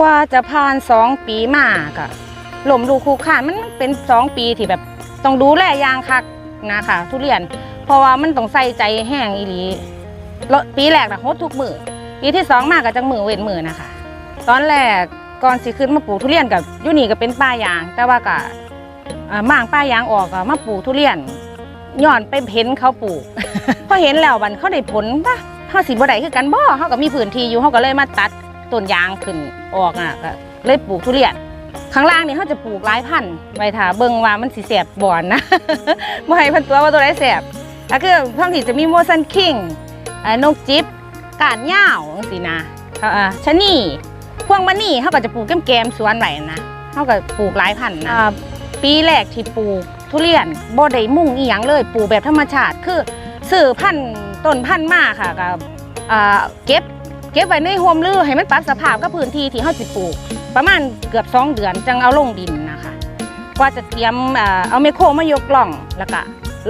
กว่าจะผ่านสองปีมาก็หล่มลูกคูขานมันเป็นสองปีที่แบบต้องดูแลยางคักนะคะทุเรียน เพราะว่ามันต้องใส่ใจแห้งอีหลีแล้วปีแรกนะโฮดทุกมือปีที่สองมาก็จังมือเว้นมือนะคะ ตอนแรกก่อนสิขึ้นมาปลูกทุเรียนกับยูนี่ก็เป็นป่ายาง แต่ว่าก็ม่างป่ายางออกก็มาปลูกทุเรียนย้อนไปเห็นเขาปลูกพอเห็นแล้วบันเขาได้ผลปะเฮาสิบ่ได้คือกันบ่เฮาก็มีพื้นที่อยู่เฮาก็เลยมาตัด ต้นยางขึ้นออกอะก็เลยปลูกทุเรียนข้างล่างนี่เขาจะปลูกหลายพันธุ์ไว้ถ้าเบิ่งว่ามันสิแสบบ่อนนะบ่ให้เพันตัวว่าตัวไหนแสบก็คือทั้งที่จะมีโมซันคิงเอ่อนกจิบกาดเหย้าจังซี่นะอ่าชะนีพวงมะนี่เขาก็จะปลูกแก้มๆสวนไว้นะเขาก็ปลูกหลายพันธุ์นะปีแรกที่ปลูกทุเรียนบ่ได้มุ่งอีหยังเลยปลูกแบบธรรมชาติคือซื้อพันธุ์ต้นพันธุ์มาค่ะก็อ่าเก็บ เก็บไว้ในโฮมลือให้มันปรับสภาพกับพื้นที่ที่เขาสิปลูก ประมาณเกือบสองเดือนจังเอาลงดินนะคะกว่าจะเตรียมเอ่อเอาไมโครมายกกล่องแล้วก็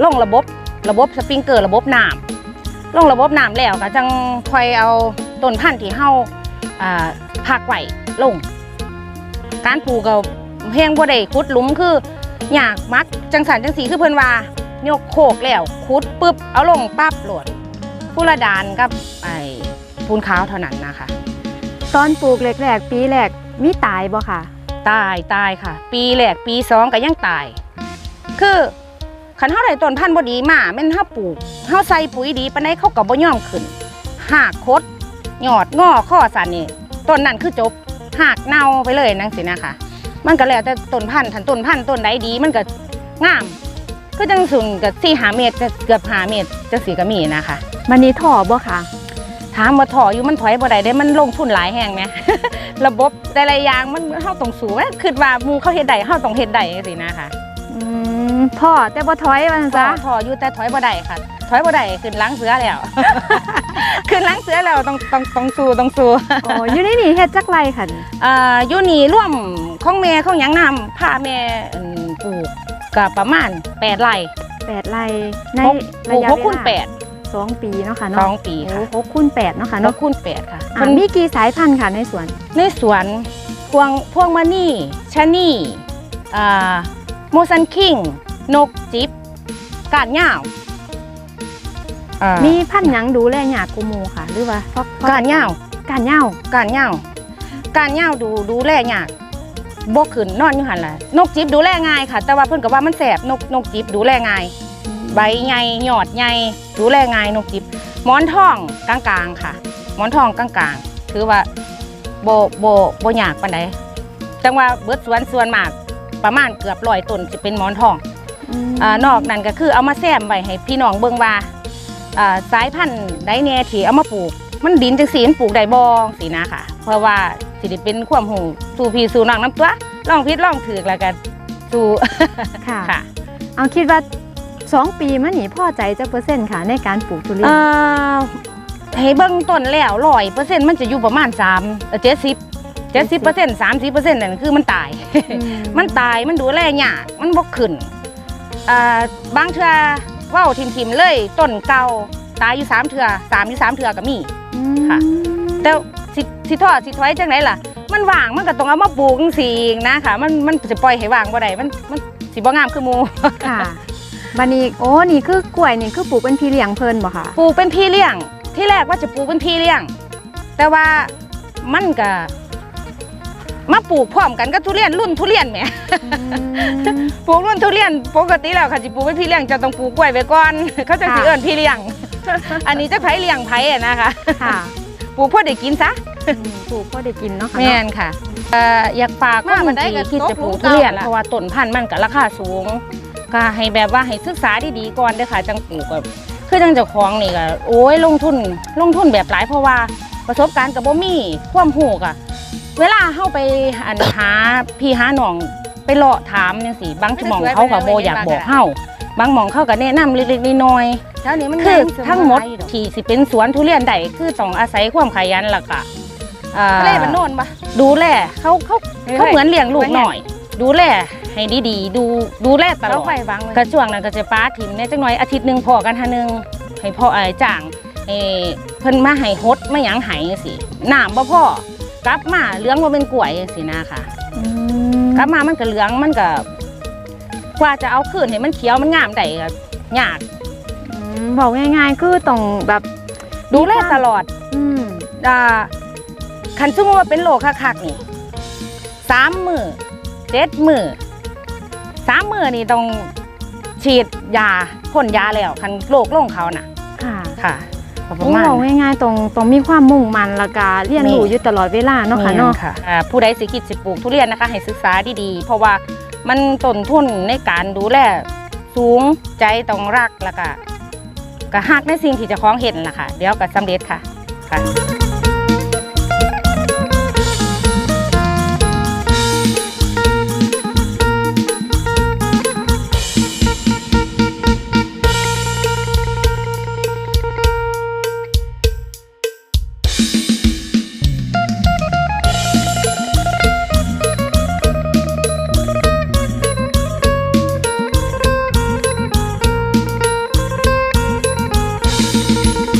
ลงระบบระบบสปริงเกอร์ระบบน้ำลงระบบน้ำแล้วก็จังคอยเอาต้นพันธุ์ที่เฮาอ่าพักไว้ลง การปลูกก็เพียงบ่ได้ขุดหลุมคืออยากมักจังสันจังสีคือเพิ่นว่ายกโคกแล้วขุดปึ๊บเอาลงปั๊บโหลดผู้ละดานกับไอ ปูนขาวเท่านั้นนะคะ ตอนปลูกแรกๆปีแรกมีตายบ่ค่ะ ตายตายค่ะ ปีแรกปีสองก็ยังตาย คือขันเท่าไรต้นพันธุ์บดีมาแม่นเฮาปลูกเฮาใส่ปุ๋ยดีปานใดเขาก็บ่ยอมขึ้นหากคดหยอดงอข้อสันนี่ต้นนั้นคือจบหากเน่าไปเลยนังสินะคะ มันก็แล้วแต่ต้นพันธุ์ทันต้นพันธุ์ต้นใดดีมันก็งามคือจังสุนกับสี่หาเมตรก็เกือบหาเมตรจังสีก็มีนะคะ มันนี้ถ่อบ่ค่ะ ถามมาถออยู่มันถอยบ่ได้ได้มันลงทุนหลายแห่งไหมระบบแต่ละอย่างมันเฮาต้องสูงคิดว่าหมูเขาเฮ็ดได้เฮาต้องเฮ็ดได้สินะคะอืมถ่อแต่บ่ถอยว่าซั่นถอซะถออยู่แต่ถอยบ่ได้ค่ะ ถอยบ่ได้ขึ้นหล้างเสือแล้วขึ้นหล้างเสือแล้วต้องต้องต้องสู้ต้องสู้อ๋ออยู่ในนี่เฮ็ดจักไรค่ะอ่าอยู่นี่ร่วมของแม่ของหยังนำพาแม่อืมปลูกก็ประมาณ8ไร่แปดไรในหกประลูกยะหกเวคูณลาแปด สองปีเนาะค่ะสอเนาะงปีค่ะ โอ้หกคูณแปดเนาะค่ะหเนาะกคูณแปดค่ะอ่ามีกี่สายพันธุ์ค่ะในสวน ในสวนพวงพวงมะนี่ชะนี่อ่าโมซันคิง นกจิบกาดเหย้าอ่ามีพันธุ์หยังดูแลยากกูหมูค่ะ หรือว่าเพราะเพราะกาดเหย้าการเหย้าการเหย้าการเหย้าดูดูแลยากบ่ขึ้นนอนอยู่หันล่ะนกจิบดูแลง่ายค่ะ แต่ว่าเพิ่นก็ว่ามันแสบนกนกจิบดูแลง่าย ใบใหญ่หยอดใหญ่ดูแลง่ายนกจิบหมอนทองกลางๆค่ะหมอนทองกลางๆถือว่าโบโบโบยากปานใดจังว่าเบิดสวนสวนมากประมาณเกือบร้อยต้นจะเป็นหมอนทองมอ่านอกนั้นก็คือเอามาแซมไว้ให้พี่น้องเบิ่งว่าอ่าสายพันธุ์ใดแน่ที่เอามาปลูก มันดินจังสีมันปลูกได้บ่สินะค่ะ เพราะว่าสิได้เป็นความหูสู่พี่สู่น้องน้ำตัวลองผิดลองถูกแล้วก็สู่ค่ะค่ะ เอาคิดว่า สองปีมานี่พ่อใจจักเปอร์เซ็นต์ค่ะในการปลูกทุเรียนอ่าให้เบิ่งต้นแล้วร้อยเปอร์เซ็นต์มันจะอยู่ประมาณสามเจ็ดสิบเจ็ดสิบเปอร์เซ็นต์สามสิบเปอร์เซ็นต์นั่นคือมันตาย มันตายมันดูแลยากมันบกขึ้นอ่าบางเทื่อเว้าทิมๆเลยต้นเก่าตายอยู่สามเทื่อสามอยู่สามเทื่อก็มีอืมค่ะ แต่สิสิทอดสิถอยจังไหนล่ะ มันว่างมันก็ต้องเอามาปลูกจังซี่อีกนะค่ะ มันมันจะปล่อยให้ว่างบ่ได้มันมันสิบ่งามคือหมู่ค่ะ บันนี้โอ้นี่คือกล้วยนี่คือปลูกเป็นพี่เลี้ยงเพลินบ่ค่ะ ปลูกเป็นพี่เลี้ยง ที่แรกว่าจะปลูกเป็นพี่เลี้ยง แต่ว่ามันก็มาปลูกพร้อมกันกับทุเรียนรุ่นทุเรียนแหมปลูกรุ่นทุเรียนปกติแล้วค่ะสิปลูกเป็นพี่เลี้ยงจะต้องปลูกกล้วยไว้ก่อนเขาจะสิค่ะเอิ้นพี่เลี้ยง อันนี้จะไผเลี้ยงไผอะนะคะค่ะปลูกเพื่อได้กินซะอืมปลูกพอได้กินเนาะค่ะแม่เนาะนค่ะเอ่ออยากฝากมาคบันนไดก็ที่คิดตกจะปลูกหลุมทุเรียนเก่าล่ะเพราะว่าต้นพันธุ์มันก็ราคาสูง ก็ให้แบบว่าให้ศึกษาดีๆก่อนเด้อค่ะ จังปลูกก็คือจังเจ้าของนี่ก็โอ้ยลงทุนลงทุนแบบหลายเพราะว่าประสบการณ์กับบ่มีความรู้ก็เวลาเฮาไปอันหาพี่หาน้องไปเลาะถามจังซี่บางหม่องเขาก็บ่อยากบอกเฮาบางหม่องเขาก็แนะนำเล็กๆน้อยๆแถวนี้มันคือแรงทั้งหมดที่สิเป็นสวนทุเรียนใดคือต้องอาศัยความขยันหลักอะอ่าเล่มันโน่นปะดูแลเขาเขาเฮ้ยเขาเหมือนเลี้ยงลูกเฮ้ยหน่อย ดูแล ให้ดีๆดูดูแลตลเราอดไฟวางเลยกระช่วงนั้นก็จะป้าถิ่มเนี่ยจังหน่อยอาทิตย์หนึ่งพอกันหาหนึงให้พ่อไอ้จ้างให้เพิ่นมาให้ฮดมาหยังให้จังซี่น้ำบ่พอกลับมาเหลืองว่าเป็นกล้วยสินะค่ะอืมกลับมามันก็เหลืองมันก็กว่าจะเอาคืนให้มันเขียวมันงามได้ก็ยากอืมบอกง่ายๆคือต้องแบบดูแลตลอด อืมอ่าคันสมมติว่าเป็นโรคคักๆนี่สามมือเจ็ดมือ สามมือนี่ต้องฉีดยาพ่นยาแล้วคันโรคลงเขาน่ะค่ะค่ะประโอ้มาณบอกง่ายๆตรงตรงมีความมุ่งมั่นและกาเรียนรู้นี่อยู่ตลอดเวลาเนาะค่ะเนาะค่ะอ่าผู้ใดสิคิดสิปลูกทุเรียนนะคะ ให้ศึกษาดีๆ เพราะว่ามันต้นทุนในการดูแลสูงใจต้องรักแล้วก็ก็ฮักในสิ่งที่เจะคล้าของเห็นล่ะค่ะ เดี๋ยวก็สำเร็จค่ะค่ะ